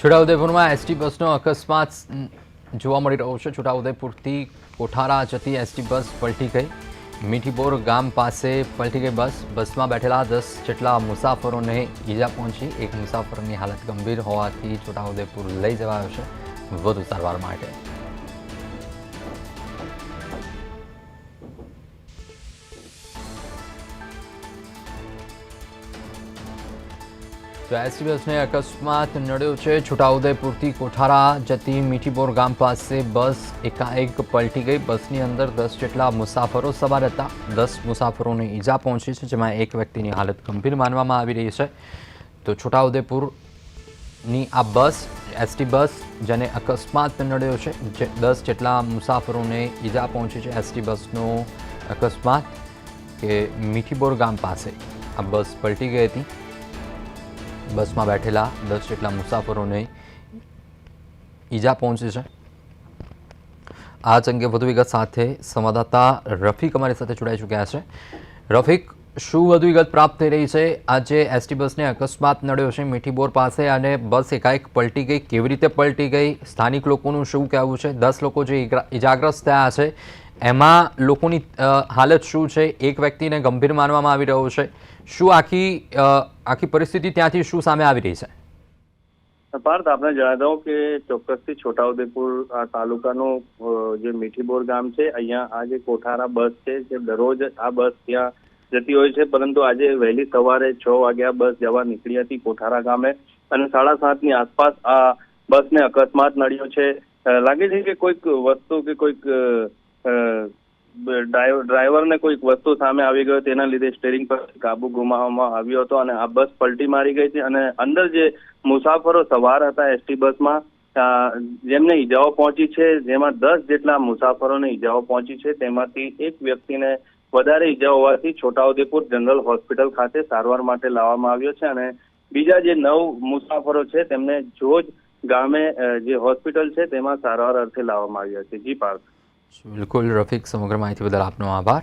છોટાઉદેપુરમાં ST બસનો અકસ્માત જોવા મળી રહ્યો છે. છોટાઉદેપુરથી કોઠારા જતી એસટી બસ પલટી ગઈ. મીઠીપોર ગામ પાસે પલટી ગઈ બસ. બસમાં બેઠેલા દસ જેટલા મુસાફરોને ઈજા પહોંચી. એક મુસાફરની હાલત ગંભીર હોવાથી છોટાઉદેપુર લઈ જવાયો છે વધુ સારવાર માટે. તો એસટી બસને અકસ્માત નડ્યો છે. છોટાઉદેપુરથી કોઠારા જતી મીઠીપોર ગામ પાસે બસ એકાએક પલટી ગઈ. બસની અંદર દસ જેટલા મુસાફરો સવાર હતા. દસ મુસાફરોને ઈજા પહોંચી છે, જેમાં એક વ્યક્તિની હાલત ગંભીર માનવામાં આવી રહી છે. તો છોટાઉદેપુરની આ બસ, એસટી બસ, જેને અકસ્માત નડ્યો છે, જે દસ જેટલા મુસાફરોને ઈજા પહોંચી છે. એસટી બસનો અકસ્માત કે મીઠીપોર ગામ પાસે આ બસ પલટી ગઈ હતી. બસમાં બેઠેલા દસ જેટલા મુસાફરોને ઈજા પહોંચી છે. આ જ અંગે વધુ વિગત સાથે સંવાદદાતા રફીક અમારી સાથે જોડાઈ ચૂક્યા છે. રફીક, શું વધુ વિગત પ્રાપ્ત થઈ રહી છે? આજે એસટી બસને અકસ્માત નડ્યો છે મીઠીબોર પાસે અને બસ એકાએક પલટી ગઈ. કેવી રીતે પલટી ગઈ? સ્થાનિક લોકોનું શું કહેવું છે? દસ લોકો જે ઇજાગ્રસ્ત થયા છે. એમાં લોકોની હાલત શું છે? એક વ્યક્તિને ગંભીર માનવામાં આવી રહ્યો છે. શું આખી આખી પરિસ્થિતિ ત્યાંથી શું સામે આવી રહી છે? પાર્થ આપણે જણાવી દઉં કે ચોક્કસથી છોટાઉદેપુર, આ તાલુકાનું જે મીઠીબોર ગામ છે, અહીંયા આ જે કોઠારા બસ છે, જે દરરોજ આ બસ ત્યાં જતી હોય છે, પરંતુ આજે વહેલી સવારે છ વાગ્યા બસ જવા નીકળી હતી કોઠારા ગામે અને સાડા સાતની આસપાસ આ બસને અકસ્માત નડ્યો છે. લાગે છે કે કોઈક વસ્તુ કે કોઈક ડ્રાઈવરને કોઈક વસ્તુ સામે આવી ગયો, તેના લીધે સ્ટેરિંગ પર કાબુ ગુમાવવામાં આવ્યો હતો અને આ બસ પલટી મારી ગઈ છે અને અંદર જે મુસાફરો સવાર હતા એસટી બસમાં જેમને ઈજાઓ પહોંચી છે, જેમાં દસ જેટલા મુસાફરોને ઈજાઓ પહોંચી છે, તેમાંથી એક વ્યક્તિને વધારે ઈજાઓ હોવાથી છોટાઉદેપુર જનરલ હોસ્પિટલ ખાતે સારવાર માટે લાવવામાં આવ્યો છે અને બીજા જે નવ મુસાફરો છે, તેમને જોજ ગામે જે હોસ્પિટલ છે, તેમાં સારવાર અર્થે લાવવામાં આવ્યા છે. જી, પાર્થ. બિલકુલ રફીક સમગ્ર માહિતી બદલ આપનો આભાર.